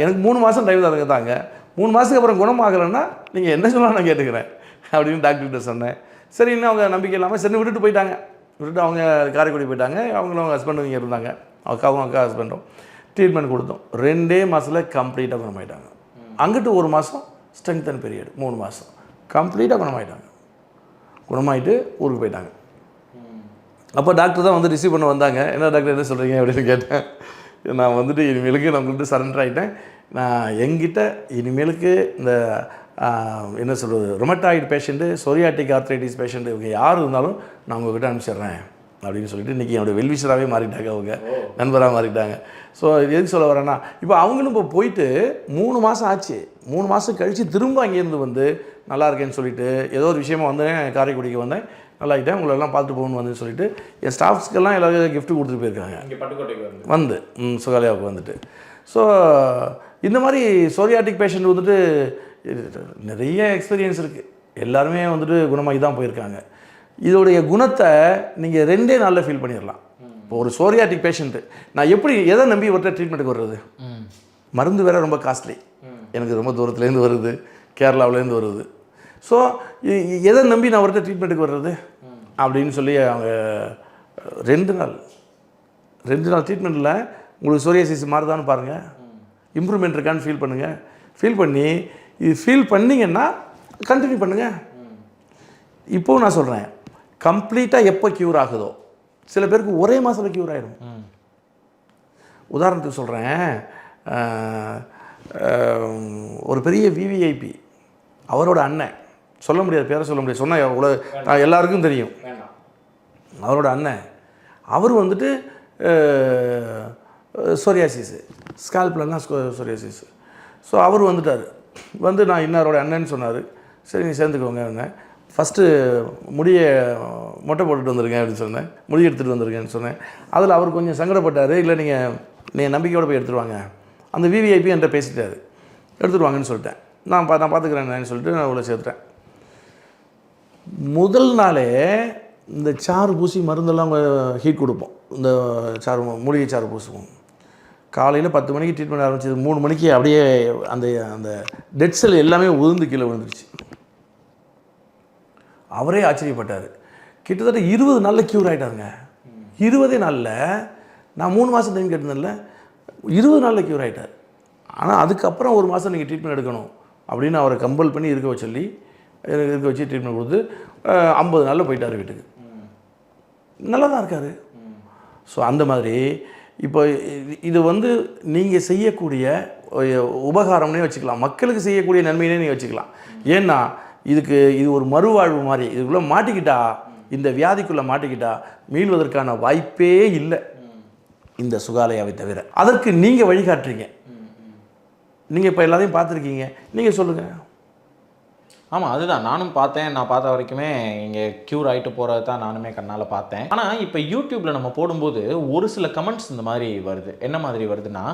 எனக்கு மூணு மாதம் டைம் தரங்க தாங்க. மூணு மாதத்துக்கு அப்புறம் குணமாகலைன்னா நீங்கள் என்ன சொன்னாலும் நான் கேட்டுக்கிறேன் அப்படின்னு டாக்டர்கிட்ட சொன்னேன். சரி இன்னும் அவங்க நம்பிக்கை இல்லாமல் சரி விட்டுட்டு போயிட்டாங்க. விட்டுட்டு அவங்க காரைக்குடி போயிட்டாங்க. அவங்களும் அவங்க ஹஸ்பண்டும் இங்கே இருந்தாங்க. அக்காவும் அக்கா ஹஸ்பண்டும் ட்ரீட்மெண்ட் கொடுத்தோம். ரெண்டே மாதத்தில் கம்ப்ளீட்டாக குணமாயிட்டாங்க. அங்கிட்டு ஒரு மாதம் ஸ்ட்ரென்தன் பீரியட் மூணு மாதம் கம்ப்ளீட்டாக குணமாயிட்டாங்க. குணமாயிட்டு ஊருக்கு போயிட்டாங்க. அப்போ டாக்டர் தான் வந்து ரிசீவ் பண்ண வந்தாங்க. என்ன டாக்டர் என்ன சொல்கிறீங்க அப்படின்னு கேட்டேன். நான் வந்துட்டு இனிமேலுக்கு நான் உங்கள்கிட்ட சரண்டர் ஆகிட்டேன் நான் எங்கிட்ட இனிமேலுக்கு இந்த என்ன சொல்கிறது rheumatoid patient psoriatic arthritis patient இவங்க யார் இருந்தாலும் நான் உங்ககிட்ட அனுப்பிச்சிடுறேன் அப்படின்னு சொல்லிட்டு இன்றைக்கி என்னோடய வெல்விஷராகவே மாறிட்டாங்க அவங்க. நண்பராக மாறிட்டாங்க. ஸோ இது எதுக்கு சொல்ல வரேன்னா இப்போ அவங்களும் இப்போ போயிட்டு மூணு மாதம் ஆச்சு. மூணு மாதம் கழித்து திரும்ப அங்கேருந்து வந்து நல்லா இருக்கேன்னு சொல்லிட்டு ஏதோ ஒரு விஷயமா வந்தேன் காரைக்குடிக்கு வந்தேன். நல்லாயிட்டேன் உங்களை எல்லாம் பார்த்துட்டு போகணும்னு வந்து சொல்லிட்டு என் ஸ்டாஃப்ஸ்க்கெல்லாம் எல்லாரும் gift கொடுத்துட்டு போயிருக்காங்க. வந்து சுகாலயாவுக்கு வந்துட்டு. ஸோ இந்த மாதிரி சோரியாட்டிக் பேஷண்ட் வந்துட்டு நிறைய எக்ஸ்பீரியன்ஸ் இருக்குது எல்லாருமே வந்துட்டு குணமாகி தான் போயிருக்காங்க. இதோடைய குணத்தை நீங்கள் ரெண்டே நாளில் ஃபீல் பண்ணிடலாம். இப்போ ஒரு சோரியாட்டிக் பேஷண்ட்டு நான் எப்படி எதை நம்பி இவர்கிட்ட ட்ரீட்மெண்ட்டுக்கு வர்றது? மருந்து வேற ரொம்ப காஸ்ட்லி எனக்கு ரொம்ப தூரத்துலேருந்து வருது. கேரளாவுலேருந்து வருது. ஸோ எதை நம்பி நான் அவர்கிட்ட ட்ரீட்மெண்ட்டுக்கு வர்றது? அப்படின்னு சொல்லி அவங்க ரெண்டு நாள் ரெண்டு நாள் ட்ரீட்மெண்ட்டில் உங்களுக்கு சோரியாசிஸ் மாறுதான்னு பாருங்கள் இம்ப்ரூவ்மெண்ட் இருக்கான்னு ஃபீல் பண்ணுங்கள் ஃபீல் பண்ணி இது ஃபீல் பண்ணீங்கன்னா கண்டினியூ பண்ணுங்கள் இப்போவும் நான் சொல்கிறேன் கம்ப்ளீட்டாக எப்போ க்யூர் ஆகுதோ சில பேருக்கு ஒரே மாதத்தில் க்யூர் ஆகிடும் உதாரணத்துக்கு சொல்கிறேன் ஒரு பெரிய விவிஐபி அவரோட அண்ணன். சொல்ல முடியாது பேரை சொல்ல முடியாது. சொன்னால் உலக நான் எல்லாருக்கும் தெரியும். அவரோட அண்ணன். அவர் வந்துட்டு சொரியாசிஸு. ஸ்கால்ப்லலாம் சொரியாசிஸ். ஸோ அவர் வந்துட்டார். வந்து நான் இன்னாரோட அண்ணன்னு சொன்னார். சரி நீ சேர்ந்துக்கோங்க அண்ணன் ஃபஸ்ட்டு முடியை மொட்டை போட்டுட்டு வந்துருங்க அப்படின்னு சொன்னேன். முடி எடுத்துகிட்டு வந்துருங்கன்னு சொன்னேன். அதில் அவர் கொஞ்சம் சங்கடப்பட்டார். இல்லை நீங்கள் நீங்கள் நம்பிக்கையோடு போய் எடுத்துட்டு வாங்க. அந்த விவிஐபி என்கிட்ட பேசிட்டாரு. எடுத்துட்டு வாங்கன்னு சொல்லிட்டேன். நான் பா நான் பார்த்துக்கிறேன்னு சொல்லிட்டு நான் உள்ள சேர்த்துட்டேன். முதல் நாளே இந்த சாறு பூசி மருந்தெல்லாம் ஹீட் கொடுப்போம். இந்த சாறு மூலிகை சாறு பூசுவோம். காலையில் பத்து மணிக்கு ட்ரீட்மெண்ட் ஆரம்பிச்சது மூணு மணிக்கு அப்படியே அந்த அந்த டெட் செல் எல்லாமே உதிர்ந்து கீழே விழுந்துருச்சு. அவரே ஆச்சரியப்பட்டார். கிட்டத்தட்ட இருபது நாளில் க்யூர் ஆகிட்டாருங்க இருபதே நாளில் நான் மூணு மாதம் டைம் கேட்டிருந்தேன்ல இருபது நாளில் க்யூர் ஆகிட்டார் ஆனால் அதுக்கப்புறம் ஒரு மாதம் நீங்கள் ட்ரீட்மெண்ட் எடுக்கணும் அப்படின்னு அவரை கம்பல் பண்ணி இருக்க சொல்லி இருக்க வச்சு ட்ரீட்மெண்ட் கொடுத்து ஐம்பது நாளில் போயிட்டார் வீட்டுக்கு. நல்லா தான் இருக்கார். ஸோ அந்த மாதிரி இப்போ இது- இது வந்து நீங்கள் செய்யக்கூடிய உபகாரம்னே வச்சுக்கலாம். மக்களுக்கு செய்யக்கூடிய நன்மையினே நீங்கள் வச்சுக்கலாம். ஏன்னா இதுக்கு இது ஒரு மறுவாழ்வு மாதிரி. இதுக்குள்ளே மாட்டிக்கிட்டா இந்த வியாதிக்குள்ளே மாட்டிக்கிட்டா மீள்வதற்கான வாய்ப்பே இல்லை. இந்த சுகாலயாவை தவிர. அதற்கு நீங்கள் வழிகாட்டுறீங்க. நீங்கள் இப்போ எல்லாத்தையும் பார்த்துருக்கீங்க. நீங்கள் சொல்லுங்கள் ஆமாம் அதுதான். நானும் பார்த்தேன். நான் பார்த்த வரைக்குமே இங்கே க்யூர் ஆகிட்டு போகிறது தான் நானுமே கண்ணால் பார்த்தேன். ஆனால் இப்போ யூடியூப்பில் நம்ம போடும்போது ஒரு சில கமெண்ட்ஸ் இந்த மாதிரி வருது. என்ன மாதிரி வருதுன்னா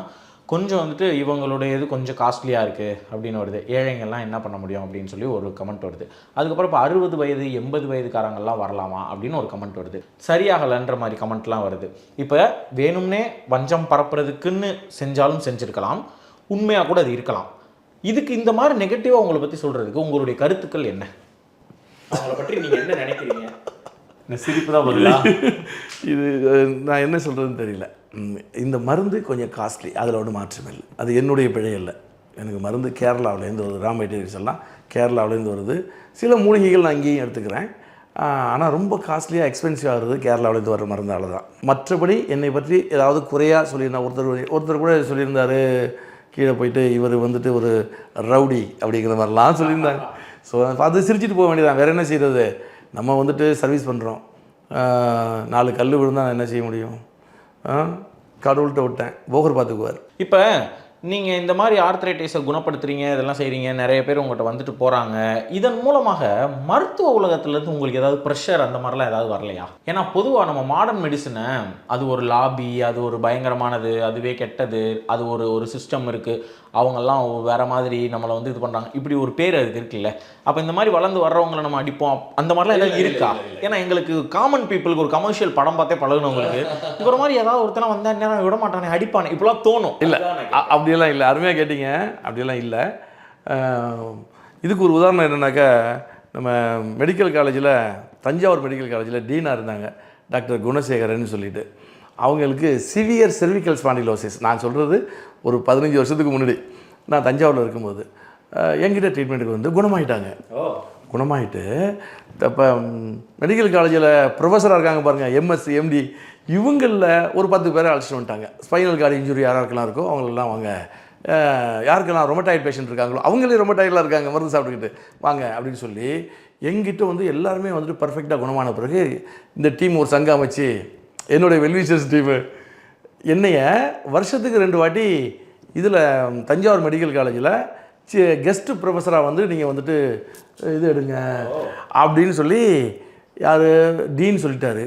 கொஞ்சம் வந்துட்டு இவங்களுடைய இது கொஞ்சம் காஸ்ட்லியாக இருக்குது அப்படின்னு வருது. ஏழைங்கள்லாம் என்ன பண்ண முடியும் அப்படின்னு சொல்லி ஒரு கமெண்ட் வருது. அதுக்கப்புறம் இப்போ அறுபது வயது எண்பது வயதுக்காரங்கள்லாம் வரலாமா அப்படின்னு ஒரு கமெண்ட் வருது. சரியாகலைன்ற மாதிரி கமெண்ட்லாம் வருது. இப்போ வேணும்னே வஞ்சம் பரப்புறதுக்குன்னு செஞ்சாலும் செஞ்சுருக்கலாம். உண்மையாக கூட அது இருக்கலாம். இதுக்கு இந்த மாதிரி நெகட்டிவாக உங்களை பற்றி சொல்கிறதுக்கு உங்களுடைய கருத்துக்கள் என்ன? அவங்கள பற்றி நீங்கள் என்ன நினைக்கிறீங்க? சிரிப்பு தான் வருதா? இது நான் என்ன சொல்கிறதுன்னு தெரியல. இந்த மருந்து கொஞ்சம் காஸ்ட்லி அதில் ஒன்றும் மாற்றம் இல்லை. அது என்னுடைய பிழை இல்லை எனக்கு மருந்து கேரளாவிலேருந்து வருது. ரா மெட்டீரியல்ஸ் எல்லாம் கேரளாவிலேருந்து வருது. சில மூலிகைகள் நான் இங்கேயும் எடுத்துக்கிறேன். ஆனால் ரொம்ப காஸ்ட்லியாக எக்ஸ்பென்சிவ் ஆகுறது கேரளாவிலேருந்து வர மருந்தால தான். மற்றபடி என்னை பற்றி ஏதாவது குறையாக சொல்லியிருந்தேன் ஒருத்தர் ஒருத்தர் கூட சொல்லியிருந்தாரு கீழே போயிட்டு இவர் வந்துட்டு ஒரு ரவுடி அப்படிங்கிற மாதிரிலாம் சொல்லியிருந்தாங்க. ஸோ அது சிரிச்சிட்டு போக வேண்டியதான் வேறு என்ன செய்கிறது நம்ம வந்துட்டு சர்வீஸ் பண்ணுறோம் நாலு கல் விழுந்தால் நான் என்ன செய்ய முடியும்? கடவுள்கிட்ட விட்டேன். போகர் பார்த்துக்குவார். இப்போ நீங்கள் இந்த மாதிரி ஆர்த்ரைட்டிஸை குணப்படுத்துறீங்க இதெல்லாம் செய்கிறீங்க நிறைய பேர் உங்கள்கிட்ட வந்துட்டு போகிறாங்க இதன் மூலமாக மருத்துவ உலகத்துலேருந்து உங்களுக்கு ஏதாவது ப்ரெஷர் அந்த மாதிரிலாம் ஏதாவது வரலையா? ஏன்னா பொதுவாக நம்ம மாடர்ன் மெடிசனை அது ஒரு லாபி அது ஒரு பயங்கரமானது அதுவே கெட்டது அது ஒரு ஒரு சிஸ்டம் இருக்குது அவங்கெல்லாம் வேற மாதிரி நம்மளை வந்து இது பண்ணுறாங்க இப்படி ஒரு பேர் அதுக்கு இருக்குல்ல. அப்போ இந்த மாதிரி வளர்ந்து வர்றவங்களை நம்ம அடிப்போம். அந்த மாதிரிலாம் ஏதாவது இருக்கா? ஏன்னா எங்களுக்கு காமன் பீப்புளுக்கு ஒரு கமர்ஷியல் படம் பார்த்தே பழகுனவங்களுக்கு இவர மாதிரி ஏதாவது ஒருத்தனை வந்தா என்ன விட மாட்டானே அடிப்பானே. இப்படிலாம் தோணும். இல்லை அப்படியெல்லாம் இல்லை. அருமையாக கேட்டீங்க. அப்படியெல்லாம் இல்லை. இதுக்கு ஒரு உதாரணம் என்னன்னாக்கா நம்ம மெடிக்கல் காலேஜில் தஞ்சாவூர் மெடிக்கல் காலேஜில் டீனாக இருந்தாங்க. டாக்டர் குணசேகரன் சொல்லிட்டு. அவங்களுக்கு சிவியர் cervical spondylosis. நான் சொல்கிறது ஒரு பதினஞ்சு வருஷத்துக்கு முன்னாடி. நான் தஞ்சாவூரில் இருக்கும்போது என்கிட்ட ட்ரீட்மெண்ட்டுக்கு வந்து குணமாயிட்டாங்க. குணமாயிட்டு இப்போ மெடிக்கல் காலேஜில் ப்ரொஃபஸராக இருக்காங்க பாருங்கள் எம்எஸ் எம்டி இவங்களில் ஒரு பத்து பேரை அழைச்சிட்டு வந்துட்டாங்க. ஸ்பைனல் கார்டு இன்ஜுரி யாராருக்கெல்லாம் இருக்கோ அவங்களெல்லாம் வாங்க. அஹ், யாருக்கெல்லாம் ரொமட்டாய்டு பேஷண்ட் இருக்காங்களோ அவங்களே ரொமட்டாய்டில் இருக்காங்க மருந்து சாப்பிட்டுக்கிட்டு. வாங்க அப்படின்னு சொல்லி எங்கிட்ட வந்து எல்லாருமே வந்துட்டு பர்ஃபெக்டாக குணமான பிறகு இந்த டீம் ஒரு சங்கம் அமைச்சு என்னுடைய வெல்விஷஸ் டீமு. என்னைய வருஷத்துக்கு ரெண்டு வாட்டி இதில் தஞ்சாவூர் மெடிக்கல் காலேஜில் கெஸ்ட்டு ப்ரொஃபஸராக வந்து நீங்கள் வந்துட்டு இது எடுங்க அப்படின்னு சொல்லி யார்? டீன் சொல்லிட்டாரு.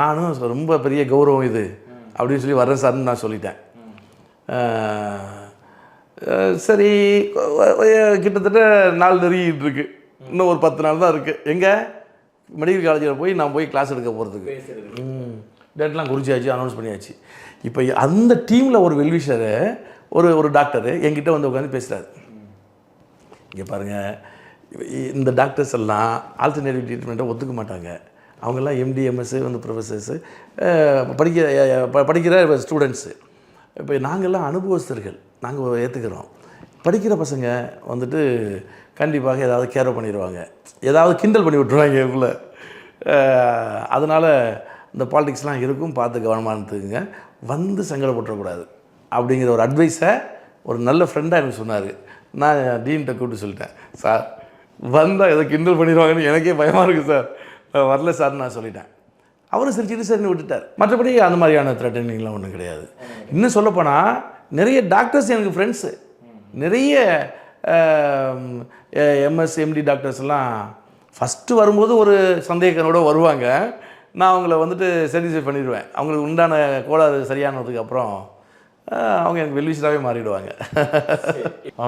நானும் ரொம்ப பெரிய கௌரவம் இது அப்படின்னு சொல்லி வர்றேன் சார்னு நான் சொல்லிட்டேன். சரி கிட்டத்தட்ட நாள் நெருங்கிட்டு இருக்கு. இன்னும் ஒரு பத்து நாள் தான் இருக்குது எங்கே? மெடிக்கல் காலேஜில் போய் நான் போய் கிளாஸ் எடுக்க போகிறதுக்கு டேட்லாம் குறிச்சாச்சு அனௌன்ஸ் பண்ணியாச்சு. இப்போ அந்த டீமில் ஒரு வெல்விஷரு ஒரு ஒரு டாக்டரு என்கிட்ட வந்து உட்காந்து பேசுகிறாரு இங்கே பாருங்கள் இந்த டாக்டர்ஸ் எல்லாம் ஆல்டர்னேட்டிவ் ட்ரீட்மெண்ட்டை ஒத்துக்க மாட்டாங்க. அவங்கெல்லாம் எம்டி எம்எஸ்ஸு வந்து ப்ரொஃபஸர்ஸு படிக்கிற படிக்கிற ஸ்டூடெண்ட்ஸு இப்போ நாங்கள்லாம் அனுபவஸ்தர்கள். நாங்கள் ஏற்றுக்கிறோம் படிக்கிற பசங்க வந்துட்டு கண்டிப்பாக ஏதாவது கேரோ பண்ணிடுவாங்க. ஏதாவது கிண்டல் பண்ணி விட்ருவாங்க இவங்கள. அதனால் இந்த பாலிடிக்ஸ்லாம் இருக்கும். பார்த்து கவனமாக இருந்துக்குங்க. வந்து சங்கடப்பட்டுறக்கூடாது அப்படிங்கிற ஒரு அட்வைஸை ஒரு நல்ல ஃப்ரெண்டாக எனக்கு சொன்னார். நான் டீன்கிட்ட கூப்பிட்டு சொல்லிட்டேன். சார் வந்தால் ஏதோ கிண்டல் பண்ணிடுவாங்கன்னு எனக்கே பயமாக இருக்குது சார். நான் வரல சார்னு நான் சொல்லிட்டேன். அவரும் சிரிச்சிட்டு சரின்னு விட்டுட்டார். மற்றபடி அந்த மாதிரியான த்ரெட்டனிங்லாம் ஒன்றும் கிடையாது. இன்னும் சொல்லப்போனால் நிறைய டாக்டர்ஸ் எனக்கு ஃப்ரெண்ட்ஸு நிறைய எம்எஸ் எம்டி டாக்டர்ஸ் எல்லாம் ஃபஸ்ட்டு வரும்போது ஒரு சந்தேகனோட வருவாங்க. நான் அவங்கள வந்துட்டு சாட்டிஸ்ஃபை பண்ணிடுவேன். அவங்களுக்கு உண்டான கோளாறு சரியானதுக்கு அப்புறம் அஹ், அவங்க எனக்கு வெல்விஷராகவே மாறிடுவாங்க.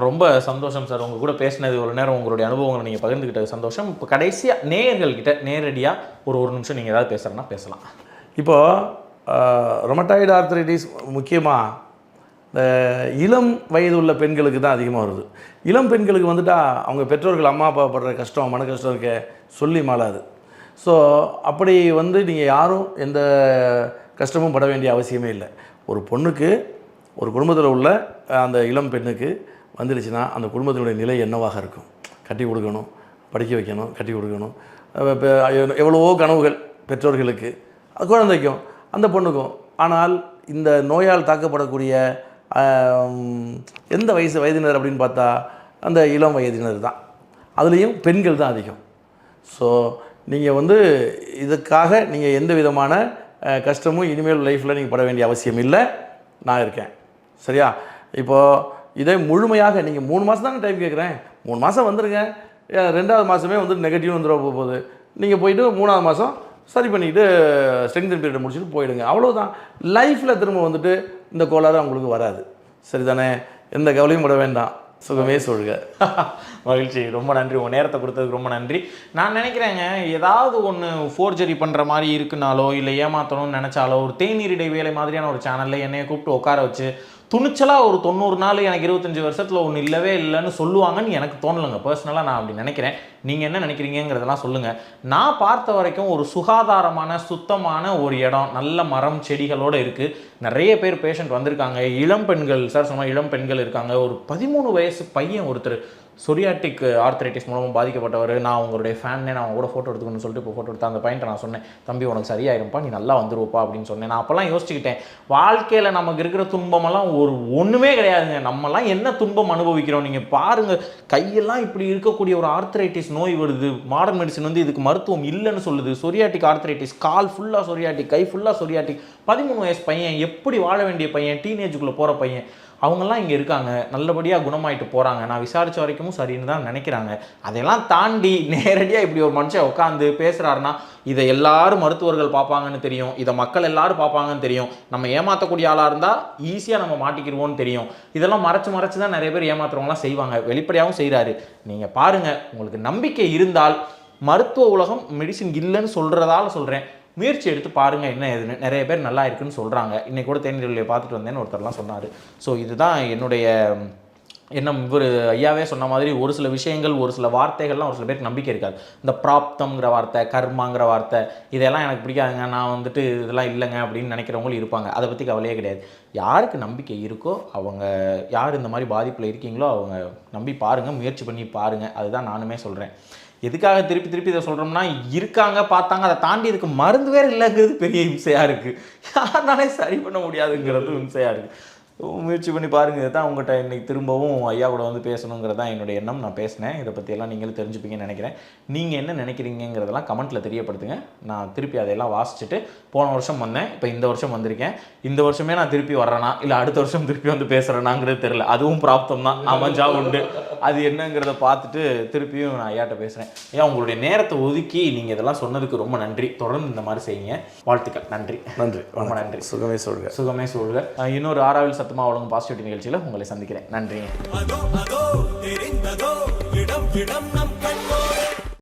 ரொம்ப சந்தோஷம் சார். உங்க கூட பேசினது ஒரு நேரம் உங்களுடைய அனுபவங்களை நீங்கள் பகிர்ந்துக்கிட்டது சந்தோஷம். இப்போ கடைசியாக நேயர்கள்கிட்ட நேரடியாக ஒரு ஒரு நிமிஷம் நீங்கள் ஏதாவது பேசுகிறேன்னா பேசலாம். இப்போது ரொமட்டாய்டு ஆர்த்தரைட்டிஸ் முக்கியமாக இளம் வயது உள்ள பெண்களுக்கு தான் அதிகமாக வருது. இளம் பெண்களுக்கு வந்துட்டா அவங்க பெற்றோர்கள் அம்மா அப்பா படுற கஷ்டம் மன கஷ்டம் இருக்க சொல்லி மாளாது. ஸோ அப்படி வந்து நீங்கள் யாரும் எந்த கஷ்டமும் பட வேண்டிய அவசியமே இல்லை. ஒரு பொண்ணுக்கு ஒரு குடும்பத்தில் உள்ள அந்த இளம் பெண்ணுக்கு வந்துடுச்சுன்னா அந்த குடும்பத்தினுடைய நிலை என்னவாக இருக்கும்? கட்டி கொடுக்கணும் படிக்க வைக்கணும் கட்டி கொடுக்கணும். எவ்வளவோ கனவுகள் பெற்றோர்களுக்கு. குழந்தைக்கும் அந்த பொண்ணுக்கும். ஆனால் இந்த நோயால் தாக்கப்படக்கூடிய எந்த வயசு வயதினர் அப்படின்னு பார்த்தா அந்த இளம் வயதினர் தான். அதுலேயும் பெண்கள் தான் அதிகம். ஸோ நீங்கள் வந்து இதுக்காக நீங்கள் எந்த விதமான கஷ்டமும் இனிமேல் லைஃப்பில் நீங்கள் பட வேண்டிய அவசியம் இல்லை. நான் இருக்கேன். சரியா? இப்போது இதை முழுமையாக நீங்கள் மூணு மாதம் தானே டைம் கேட்குறேன் மூணு மாதம் வந்துடுங்க ரெண்டாவது மாதமே வந்து நெகட்டிவ் வந்துட போகுது. நீங்கள் போயிட்டு மூணாவது மாதம் சரி பண்ணிக்கிட்டு ஸ்ட்ரெங்தன் பீரியட் முடிச்சுட்டு போயிடுங்க. அவ்வளோதான் லைஃப்பில் திரும்ப வந்துட்டு இந்த கோளாறு அவங்களுக்கு வராது. சரி தானே எந்த கவலையும் விட வேண்டாம். சுகமே சொல்க. மகிழ்ச்சி. ரொம்ப நன்றி. உங்கள் நேரத்தை கொடுத்ததுக்கு ரொம்ப நன்றி. நான் நினைக்கிறேங்க ஏதாவது ஒன்று ஃபோர்ஜரி பண்ணுற மாதிரி இருக்குனாலோ இல்லை ஏமாத்தணும்னு நினச்சாலோ ஒரு தேநீரிடை இடைவேளை மாதிரியான ஒரு சேனலில் என்னையை கூப்பிட்டு உட்கார வச்சு துணிச்சலாக ஒரு தொண்ணூறு நாள் எனக்கு இருபத்தஞ்சி வருஷத்தில் ஒன்று இல்லவே இல்லைன்னு சொல்லுவாங்கன்னு எனக்கு தோணலைங்க. பர்சனலாக நான் அப்படி நினைக்கிறேன். நீங்கள் என்ன நினைக்கிறீங்கிறதெல்லாம் சொல்லுங்கள் நான் பார்த்த வரைக்கும் ஒரு சுகாதாரமான சுத்தமான ஒரு இடம் நல்ல மரம் செடிகளோடு இருக்குது நிறைய பேர் பேஷண்ட் வந்திருக்காங்க. இளம் பெண்கள் சார் சொன்னால் இளம் பெண்கள் இருக்காங்க. ஒரு பதிமூணு வயசு பையன் ஒருத்தர். சொரியாட்டிக் ஆர்த்தரைட்டிஸ் uh, மூலமாக பாதிக்கப்பட்டவர் நான் உங்களுடைய ஃபேன்னே நான் அவங்க கூட ஃபோட்டோ எடுத்துக்கணும்னு சொல்லிட்டு இப்போ ஃபோட்டோ எடுத்து அந்த பையன்ட்ட நான் சொன்னேன் தம்பி உனக்கு சரியாயிருப்பா நீ நல்லா வந்துருவப்பா அப்படின்னு சொன்னேன். நான் அப்போல்லாம் யோசிச்சுக்கிட்டேன். வாழ்க்கையில் நமக்கு இருக்கிற துன்பமெல்லாம் ஒரு ஒன்றுமே கிடையாதுங்க. நம்மலாம் என்ன துன்பம் அனுபவிக்கிறோம்? நீங்கள் பாருங்கள் கையெல்லாம் இப்படி இருக்கக்கூடிய ஒரு ஆர்த்தரைட்டிஸ் நோய் வருது. மாடர்ன் மெடிசன் வந்து இதுக்கு மருத்துவம் இல்லைன்னு சொல்லுது. சொரியாட்டிக் ஆர்த்தரைட்டிஸ் கால் ஃபுல்லாக சொரியாட்டிக் கை ஃபுல்லாக சொரியாட்டிக் பதிமூணு வயசு பையன் எப்படி வாழ வேண்டிய பையன்? டீனேஜுக்குள்ளே போகிற பையன். அவங்கெல்லாம் இங்கே இருக்காங்க நல்லபடியாக குணமாயிட்டு போகிறாங்க நான் விசாரித்த வரைக்கும் சரின்னு தான் நினைக்கிறாங்க. அதையெல்லாம் தாண்டி நேரடியாக இப்படி ஒரு மனுஷன் உட்காந்து பேசுகிறாருன்னா இதை எல்லாரும் மருத்துவர்கள் பார்ப்பாங்கன்னு தெரியும். இதை மக்கள் எல்லாரும் பார்ப்பாங்கன்னு தெரியும். நம்ம ஏமாற்றக்கூடிய ஆளாக இருந்தால் ஈஸியாக நம்ம மாட்டிக்கிடுவோம்னு தெரியும். இதெல்லாம் மறைச்சு மறைச்சு தான் நிறைய பேர் ஏமாத்துறவங்களாம் செய்வாங்க. வெளிப்படையாகவும் செய்கிறாரு நீங்கள் பாருங்கள் உங்களுக்கு நம்பிக்கை இருந்தால் மருத்துவ உலகம் மெடிசின் இல்லைன்னு சொல்கிறதால சொல்கிறேன் முயற்சி எடுத்து பாருங்கள் என்ன ஏதுன்னு. நிறைய பேர் நல்லா இருக்குன்னு சொல்கிறாங்க இன்றைக்கி கூட தேநீரில் பார்த்துட்டு வந்தேன்னு ஒருத்தர்லாம் சொன்னார். ஸோ இதுதான் என்னுடைய என்ன இவர் ஐயாவே சொன்ன மாதிரி ஒரு சில விஷயங்கள் ஒரு சில வார்த்தைகள்லாம் ஒரு சில பேருக்கு நம்பிக்கை இருக்காது. இந்த பிராப்தம்ங்கிற வார்த்தை கர்மாங்கிற வார்த்தை இதெல்லாம் எனக்கு பிடிக்காதுங்க. நான் வந்துட்டு இதெல்லாம் இல்லைங்க அப்படின்னு நினைக்கிறவங்களும் இருப்பாங்க. அதை பற்றி கவலையே கிடையாது. யாருக்கு நம்பிக்கை இருக்கோ அவங்க யார் இந்த மாதிரி பாதிப்பில் இருக்கீங்களோ அவங்க நம்பி பாருங்கள் முயற்சி பண்ணி பாருங்கள் அதுதான் நானுமே சொல்கிறேன் எதுக்காக திருப்பி திருப்பி இதை சொல்கிறோம்னா இருக்காங்க பார்த்தாங்க அதை தாண்டி இதுக்கு மருந்து வேறு இல்லைங்கிறது பெரிய இம்சையாக இருக்குது யாருனாலே சரி பண்ண முடியாதுங்கிறது இம்சையாக இருக்குது முயற்சி பண்ணி பாருங்க இதை தான் உங்கள்கிட்ட இன்றைக்கி திரும்பவும் ஐயா கூட வந்து பேசணுங்கிறது தான் என்னுடைய எண்ணம். நான் பேசினேன். இதை பற்றியெல்லாம் நீங்களும் தெரிஞ்சுப்பீங்கன்னு நினைக்கிறேன். நீங்கள் என்ன நினைக்கிறீங்கிறதெல்லாம் கமெண்ட்டில் தெரியப்படுத்துங்க. நான் திருப்பி அதையெல்லாம் வாசிச்சுட்டு போன வருஷம் வந்தேன். இப்போ இந்த வருஷம் வந்திருக்கேன். இந்த வருஷமே நான் திருப்பி வர்றேனா? இல்லை அடுத்த வருஷம் திருப்பி வந்து பேசுகிறேனாங்கிறது தெரில அதுவும் பிராப்தம் தான். அமைஞ்சா உண்டு. அது என்னங்கிறத பார்த்துட்டு திருப்பியும் நான் ஐயாட்ட பேசுகிறேன் ஏன் உங்களுடைய நேரத்தை ஒதுக்கி நீங்கள் இதெல்லாம் சொன்னதுக்கு ரொம்ப நன்றி. தொடர்ந்து இந்த மாதிரி செய்யுங்க. வாழ்த்துக்கள். நன்றி. நன்றி. ரொம்ப நன்றி. சுகமே சொல்க. சுகமே அஹ் இன்னொரு ஆறாவில் சத்தமா வழங்கும் பாசிட்டிவ் நிகழ்ச்சியில் உங்களை சந்திக்கிறேன். நன்றிங்க.